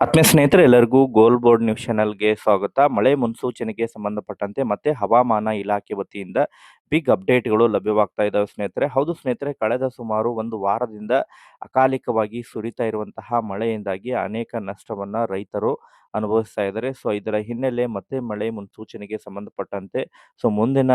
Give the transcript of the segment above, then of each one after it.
ಆತ್ಮೀಯ ಸ್ನೇಹಿತರೆ, ಎಲ್ಲರಿಗೂ ಗೋಲ್ ಬೋರ್ಡ್ ನ್ಯೂಸ್ ಚಾನಲ್ಗೆ ಸ್ವಾಗತ. ಮಳೆ ಮುನ್ಸೂಚನೆಗೆ ಸಂಬಂಧಪಟ್ಟಂತೆ ಮತ್ತೆ ಹವಾಮಾನ ಇಲಾಖೆ ವತಿಯಿಂದ ಬಿಗ್ ಅಪ್ಡೇಟ್ಗಳು ಲಭ್ಯವಾಗ್ತಾ ಇದ್ದಾವೆ ಸ್ನೇಹಿತರೆ. ಹೌದು ಸ್ನೇಹಿತರೆ, ಕಳೆದ ಸುಮಾರು ಒಂದು ವಾರದಿಂದ ಅಕಾಲಿಕವಾಗಿ ಸುರಿತಾ ಇರುವಂತಹ ಮಳೆಯಿಂದಾಗಿ ಅನೇಕ ನಷ್ಟವನ್ನು ರೈತರು ಅನುಭವಿಸ್ತಾ ಇದ್ದಾರೆ. ಸೊ, ಇದರ ಹಿನ್ನೆಲೆ ಮತ್ತೆ ಮಳೆ ಮುನ್ಸೂಚನೆಗೆ ಸಂಬಂಧಪಟ್ಟಂತೆ, ಸೊ, ಮುಂದಿನ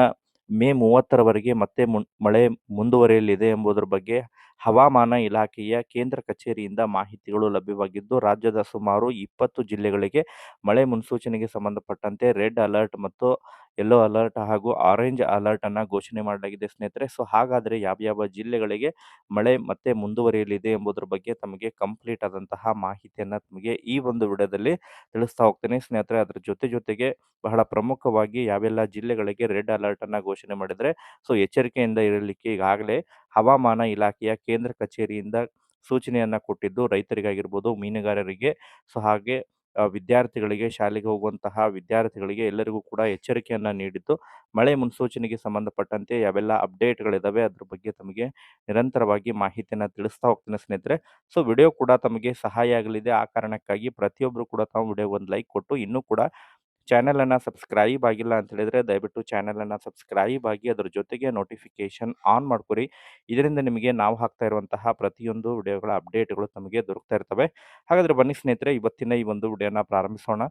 ಮೇ ಮೂವತ್ತರವರೆಗೆ ಮತ್ತೆ ಮಳೆ ಮುಂದುವರಿಯಲಿದೆ ಎಂಬುದರ ಬಗ್ಗೆ ಹವಾಮಾನ ಇಲಾಖೆಯ ಕೇಂದ್ರ ಕಚೇರಿಯಿಂದ ಮಾಹಿತಿಗಳು ಲಭ್ಯವಾಗಿದ್ದು, ರಾಜ್ಯದ ಸುಮಾರು ಇಪ್ಪತ್ತು ಜಿಲ್ಲೆಗಳಿಗೆ ಮಳೆ ಮುನ್ಸೂಚನೆಗೆ ಸಂಬಂಧಪಟ್ಟಂತೆ ರೆಡ್ ಅಲರ್ಟ್ ಮತ್ತು ಯೆಲ್ಲೋ ಅಲರ್ಟ್ ಹಾಗೂ ಆರೆಂಜ್ ಅಲರ್ಟ್ ಅನ್ನ ಘೋಷಣೆ ಮಾಡಲಾಗಿದೆ ಸ್ನೇಹಿತರೆ. ಸೊ, ಹಾಗಾದರೆ ಯಾವ್ಯಾವ ಜಿಲ್ಲೆಗಳಿಗೆ ಮಳೆ ಮತ್ತೆ ಮುಂದುವರಿಯಲಿದೆ ಎಂಬುದರ ಬಗ್ಗೆ ತಮಗೆ ಕಂಪ್ಲೀಟ್ ಆದಂತಹ ಮಾಹಿತಿಯನ್ನ ತಮಗೆ ಈ ಒಂದು ವಿಡಿಯೋದಲ್ಲಿ ತಿಳಿಸ್ತಾ ಹೋಗ್ತೇನೆ. ಸ್ನೇಹಿತರೆ, ಅದರ ಜೊತೆ ಜೊತೆಗೆ ಬಹಳ ಪ್ರಮುಖವಾಗಿ ಯಾವೆಲ್ಲ ಜಿಲ್ಲೆಗಳಿಗೆ ರೆಡ್ ಅಲರ್ಟ್ ಅನ್ನ ಘೋಷಣೆ ಮಾಡಿದರೆ, ಸೊ, ಎಚ್ಚರಿಕೆಯಿಂದ ಇರಲಿಕ್ಕೆ ಈಗಾಗಲೇ ಹವಾಮಾನ ಇಲಾಖೆಯ ಕೇಂದ್ರ ಕಚೇರಿಯಿಂದ ಸೂಚನೆಯನ್ನ ಕೊಟ್ಟಿದ್ದು ರೈತರಿಗಾಗಿರ್ಬೋದು, ಮೀನುಗಾರರಿಗೆ. ಸೊ, ಹಾಗೆ ವಿದ್ಯಾರ್ಥಿಗಳಿಗೆ, ಶಾಲೆಗೆ ಹೋಗುವಂತಹ ವಿದ್ಯಾರ್ಥಿಗಳಿಗೆ ಎಲ್ಲರಿಗೂ ಕೂಡ ಎಚ್ಚರಿಕೆಯನ್ನು ನೀಡಿದ್ದು, ಮಳೆ ಮುನ್ಸೂಚನೆಗೆ ಸಂಬಂಧಪಟ್ಟಂತೆ ಯಾವೆಲ್ಲ ಅಪ್ಡೇಟ್ಗಳಿದ್ದಾವೆ ಅದ್ರ ಬಗ್ಗೆ ತಮಗೆ ನಿರಂತರವಾಗಿ ಮಾಹಿತಿಯನ್ನು ತಿಳಿಸ್ತಾ ಹೋಗ್ತೀನಿ ಸ್ನೇಹಿತರೆ. ಸೊ, ವಿಡಿಯೋ ಕೂಡ ತಮಗೆ ಸಹಾಯ ಆಗಲಿದೆ. ಆ ಕಾರಣಕ್ಕಾಗಿ ಪ್ರತಿಯೊಬ್ಬರು ಕೂಡ ತಾವು ವಿಡಿಯೋ ಒಂದು ಲೈಕ್ ಕೊಟ್ಟು ಇನ್ನೂ ಕೂಡ ಚಾನೆಲ್ ಅನ್ನ ಸಬ್ಸ್ಕ್ರೈಬ್ ಆಗಿಲ್ಲ ಅಂತ ಹೇಳಿದ್ರೆ ದಯವಿಟ್ಟು ಚಾನೆಲ್ ಅನ್ನ ಸಬ್ಸ್ಕ್ರೈಬ್ ಆಗಿ ಅದರ ಜೊತೆಗೆ ನೋಟಿಫಿಕೇಶನ್ ಆನ್ ಮಾಡ್ಕೊರಿ ಇದರಿಂದ ನಿಮಗೆ ನಾವು ಹಾಕ್ತಾ ಇರುವಂತಹ ಪ್ರತಿಯೊಂದು ವಿಡಿಯೋಗಳ ಅಪ್ಡೇಟ್ಗಳು ತಮಗೆ ದೊರಕ್ತಾ ಇರ್ತವೆ. ಹಾಗಾದ್ರೆ ಬನ್ನಿ ಸ್ನೇಹಿತರೆ, ಇವತ್ತಿನ ಈ ಒಂದು ವಿಡಿಯೋನ ಪ್ರಾರಂಭಿಸೋಣ.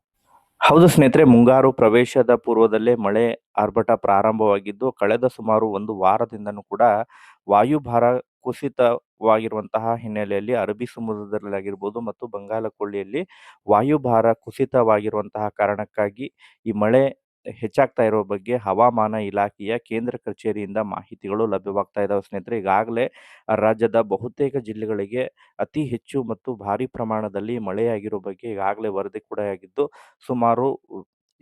ಹೌದು ಸ್ನೇಹಿತರೆ, ಮುಂಗಾರು ಪ್ರವೇಶದ ಪೂರ್ವದಲ್ಲೇ ಮಳೆ ಆರ್ಭಟ ಪ್ರಾರಂಭವಾಗಿದ್ದು, ಕಳೆದ ಸುಮಾರು ಒಂದು ವಾರದಿಂದನೂ ಕೂಡ ವಾಯುಭಾರ ಕುಸಿತವಾಗಿರುವಂತಹ ಹಿನ್ನೆಲೆಯಲ್ಲಿ ಅರಬ್ಬಿ ಸಮುದ್ರದಲ್ಲಾಗಿರ್ಬೋದು ಮತ್ತು ಬಂಗಾಳ ಕೊಳ್ಳಿಯಲ್ಲಿ ವಾಯುಭಾರ ಕುಸಿತವಾಗಿರುವಂತಹ ಕಾರಣಕ್ಕಾಗಿ ಈ ಮಳೆ ಹೆಚ್ಚಾಗ್ತಾ ಇರೋ ಬಗ್ಗೆ ಹವಾಮಾನ ಇಲಾಖೆಯ ಕೇಂದ್ರ ಕಚೇರಿಯಿಂದ ಮಾಹಿತಿಗಳು ಲಭ್ಯವಾಗ್ತಾ ಇದ್ದಾವೆ ಸ್ನೇಹಿತರೆ. ಈಗಾಗಲೇ ರಾಜ್ಯದ ಬಹುತೇಕ ಜಿಲ್ಲೆಗಳಿಗೆ ಅತಿ ಹೆಚ್ಚು ಮತ್ತು ಭಾರಿ ಪ್ರಮಾಣದಲ್ಲಿ ಮಳೆಯಾಗಿರೋ ಬಗ್ಗೆ ಈಗಾಗಲೇ ವರದಿ ಕೂಡ ಆಗಿದ್ದು, ಸುಮಾರು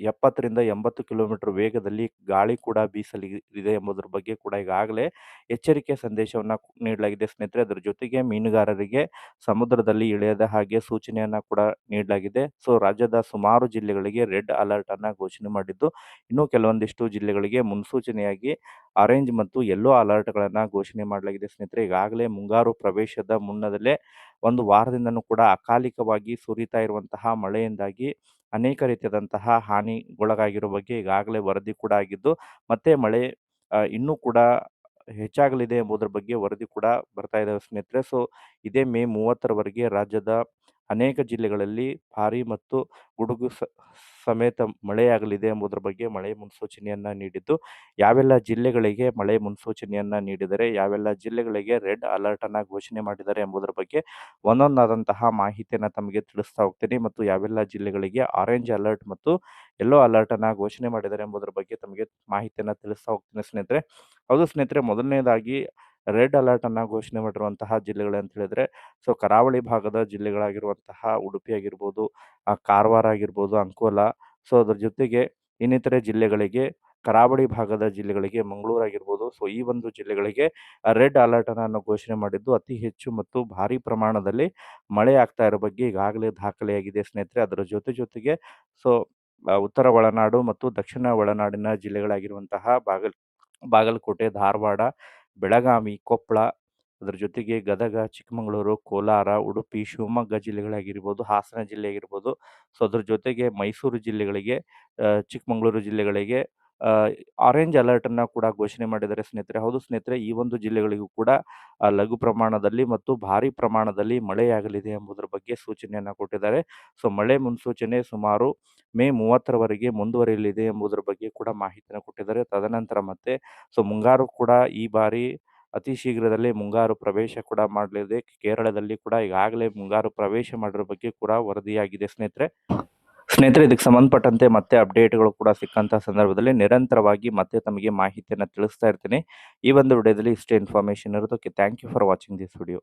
ಎಪ್ಪತ್ತರಿಂದ ಎಂಬತ್ತು ಕಿಲೋಮೀಟರ್ ವೇಗದಲ್ಲಿ ಗಾಳಿ ಕೂಡ ಬೀಸಲಿದೆ ಎಂಬುದರ ಬಗ್ಗೆ ಕೂಡ ಈಗಾಗಲೇ ಎಚ್ಚರಿಕೆ ಸಂದೇಶವನ್ನು ನೀಡಲಾಗಿದೆ. ಸ್ನೇಹಿತರೆ, ಅದರ ಜೊತೆಗೆ ಮೀನುಗಾರರಿಗೆ ಸಮುದ್ರದಲ್ಲಿ ಇಳಿಯದ ಹಾಗೆ ಸೂಚನೆಯನ್ನು ಕೂಡ ನೀಡಲಾಗಿದೆ. ಸೊ, ರಾಜ್ಯದ ಸುಮಾರು ಜಿಲ್ಲೆಗಳಿಗೆ ರೆಡ್ ಅಲರ್ಟ್ ಅನ್ನು ಘೋಷಣೆ ಮಾಡಿದ್ದು, ಇನ್ನು ಕೆಲವೊಂದಿಷ್ಟು ಜಿಲ್ಲೆಗಳಿಗೆ ಮುನ್ಸೂಚನೆಯಾಗಿ ಆರೆಂಜ್ ಮತ್ತು ಯೆಲ್ಲೋ ಅಲರ್ಟ್ಗಳನ್ನು ಘೋಷಣೆ ಮಾಡಲಾಗಿದೆ. ಸ್ನೇಹಿತರೆ, ಈಗಾಗಲೇ ಮುಂಗಾರು ಪ್ರವೇಶದ ಮುನ್ನದಲ್ಲೇ ಒಂದು ವಾರದಿಂದನೂ ಕೂಡ ಅಕಾಲಿಕವಾಗಿ ಸುರಿತಾ ಇರುವಂತಹ ಮಳೆಯಿಂದಾಗಿ ಅನೇಕ ರೀತಿಯಾದಂತಹ ಹಾನಿಗೊಳಗಾಗಿರೋ ಬಗ್ಗೆ ಈಗಾಗಲೇ ವರದಿ ಕೂಡ ಆಗಿದ್ದು, ಮತ್ತೆ ಮಳೆ ಇನ್ನೂ ಕೂಡ ಹೆಚ್ಚಾಗಲಿದೆ ಎಂಬುದರ ಬಗ್ಗೆ ವರದಿ ಕೂಡ ಬರ್ತಾ ಇದ್ದಾವೆ ಸ್ನೇಹಿತರೆ. ಸೊ, ಇದೇ ಮೇ ಮೂವತ್ತರವರೆಗೆ ರಾಜ್ಯದ ಅನೇಕ ಜಿಲ್ಲೆಗಳಲ್ಲಿ ಭಾರಿ ಮತ್ತು ಗುಡುಗು ಸಮೇತ ಮಳೆಯಾಗಲಿದೆ ಎಂಬುದರ ಬಗ್ಗೆ ಮಳೆ ಮುನ್ಸೂಚನೆಯನ್ನು ನೀಡಿದ್ದು, ಯಾವೆಲ್ಲ ಜಿಲ್ಲೆಗಳಿಗೆ ಮಳೆ ಮುನ್ಸೂಚನೆಯನ್ನು ನೀಡಿದರೆ, ಯಾವೆಲ್ಲ ಜಿಲ್ಲೆಗಳಿಗೆ ರೆಡ್ ಅಲರ್ಟ್ ಅನ್ನ ಘೋಷಣೆ ಮಾಡಿದ್ದಾರೆ ಎಂಬುದರ ಬಗ್ಗೆ ಒಂದೊಂದಾದಂತಹ ಮಾಹಿತಿಯನ್ನು ತಮಗೆ ತಿಳಿಸ್ತಾ ಹೋಗ್ತೀನಿ. ಮತ್ತು ಯಾವೆಲ್ಲ ಜಿಲ್ಲೆಗಳಿಗೆ ಆರೆಂಜ್ ಅಲರ್ಟ್ ಮತ್ತು ಯೆಲ್ಲೋ ಅಲರ್ಟ್ ಅನ್ನ ಘೋಷಣೆ ಮಾಡಿದ್ದಾರೆ ಎಂಬುದರ ಬಗ್ಗೆ ತಮಗೆ ಮಾಹಿತಿಯನ್ನು ತಿಳಿಸ್ತಾ ಹೋಗ್ತೀನಿ ಸ್ನೇಹಿತರೆ. ಹೌದು ಸ್ನೇಹಿತರೆ, ಮೊದಲನೇದಾಗಿ ರೆಡ್ ಅಲರ್ಟ್ ಅನ್ನ ಘೋಷಣೆ ಮಾಡಿರುವಂತಹ ಜಿಲ್ಲೆಗಳು ಅಂತ ಹೇಳಿದ್ರೆ, ಸೊ ಕರಾವಳಿ ಭಾಗದ ಜಿಲ್ಲೆಗಳಾಗಿರುವಂತಹ ಉಡುಪಿ ಆಗಿರ್ಬೋದು ಕಾರವಾರ ಆಗಿರ್ಬೋದು, ಅಂಕೋಲ, ಸೊ ಅದ್ರ ಜೊತೆಗೆ ಇನ್ನಿತರೆ ಜಿಲ್ಲೆಗಳಿಗೆ, ಕರಾವಳಿ ಭಾಗದ ಜಿಲ್ಲೆಗಳಿಗೆ, ಮಂಗಳೂರು ಆಗಿರ್ಬೋದು, ಸೊ ಈ ಒಂದು ಜಿಲ್ಲೆಗಳಿಗೆ ರೆಡ್ ಅಲರ್ಟ್ ಅನ್ನು ಘೋಷಣೆ ಮಾಡಿದ್ದು ಅತಿ ಹೆಚ್ಚು ಮತ್ತು ಭಾರಿ ಪ್ರಮಾಣದಲ್ಲಿ ಮಳೆ ಆಗ್ತಾ ಇರೋ ಬಗ್ಗೆ ಈಗಾಗಲೇ ದಾಖಲೆಯಾಗಿದೆ ಸ್ನೇಹಿತರೆ. ಅದರ ಜೊತೆ ಜೊತೆಗೆ, ಸೊ ಉತ್ತರ ಒಳನಾಡು ಮತ್ತು ದಕ್ಷಿಣ ಒಳನಾಡಿನ ಜಿಲ್ಲೆಗಳಾಗಿರುವಂತಹ ಬಾಗಲ್, ಬಾಗಲಕೋಟೆ, ಧಾರವಾಡ ಬೆಳಗಾವಿ, ಕೊಪ್ಪಳ, ಅದರ ಜೊತೆಗೆ ಗದಗ, ಚಿಕ್ಕಮಗಳೂರು, ಕೋಲಾರ, ಉಡುಪಿ, ಶಿವಮೊಗ್ಗ ಜಿಲ್ಲೆಗಳಾಗಿರ್ಬೋದು, ಹಾಸನ ಜಿಲ್ಲೆ ಆಗಿರ್ಬೋದು ಸೊ, ಅದ್ರ ಜೊತೆಗೆ ಮೈಸೂರು ಜಿಲ್ಲೆಗಳಿಗೆ ಚಿಕ್ಕಮಗಳೂರು ಜಿಲ್ಲೆಗಳಿಗೆ ಆರೆಂಜ್ ಅಲರ್ಟನ್ನು ಕೂಡ ಘೋಷಣೆ ಮಾಡಿದ್ದಾರೆ ಸ್ನೇಹಿತರೆ. ಹೌದು ಸ್ನೇಹಿತರೆ, ಈ ಒಂದು ಜಿಲ್ಲೆಗಳಿಗೂ ಕೂಡ ಲಘು ಪ್ರಮಾಣದಲ್ಲಿ ಮತ್ತು ಭಾರಿ ಪ್ರಮಾಣದಲ್ಲಿ ಮಳೆಯಾಗಲಿದೆ ಎಂಬುದರ ಬಗ್ಗೆ ಸೂಚನೆಯನ್ನು ಕೊಟ್ಟಿದ್ದಾರೆ. ಸೊ, ಮಳೆ ಮುನ್ಸೂಚನೆ ಸುಮಾರು ಮೇ ಮೂವತ್ತರವರೆಗೆ ಮುಂದುವರಿಯಲಿದೆ ಎಂಬುದರ ಬಗ್ಗೆ ಕೂಡ ಮಾಹಿತಿಯನ್ನು ಕೊಟ್ಟಿದ್ದಾರೆ. ತದನಂತರ ಮತ್ತೆ, ಸೊ, ಮುಂಗಾರು ಕೂಡ ಈ ಬಾರಿ ಅತಿ ಶೀಘ್ರದಲ್ಲೇ ಮುಂಗಾರು ಪ್ರವೇಶ ಕೂಡ ಮಾಡಲಿದೆ. ಕೇರಳದಲ್ಲಿ ಕೂಡ ಈಗಾಗಲೇ ಮುಂಗಾರು ಪ್ರವೇಶ ಮಾಡಿರೋ ಬಗ್ಗೆ ಕೂಡ ವರದಿಯಾಗಿದೆ ಸ್ನೇಹಿತರೆ. ಸ್ನೇಹಿತರೆ, ಇದಕ್ಕೆ ಸಂಬಂಧಪಟ್ಟಂತೆ ಮತ್ತೆ ಅಪ್ಡೇಟ್ಗಳು ಕೂಡ ಸಿಕ್ಕಂಥ ಸಂದರ್ಭದಲ್ಲಿ ನಿರಂತರವಾಗಿ ಮತ್ತೆ ತಮಗೆ ಮಾಹಿತಿಯನ್ನು ತಿಳಿಸ್ತಾ ಇರ್ತೀನಿ. ಈ ಒಂದು ವಿಡಿಯೋದಲ್ಲಿ ಇಷ್ಟೇ ಇನ್ಫಾರ್ಮೇಷನ್ ಇರೋದಕ್ಕೆ thank you for watching this video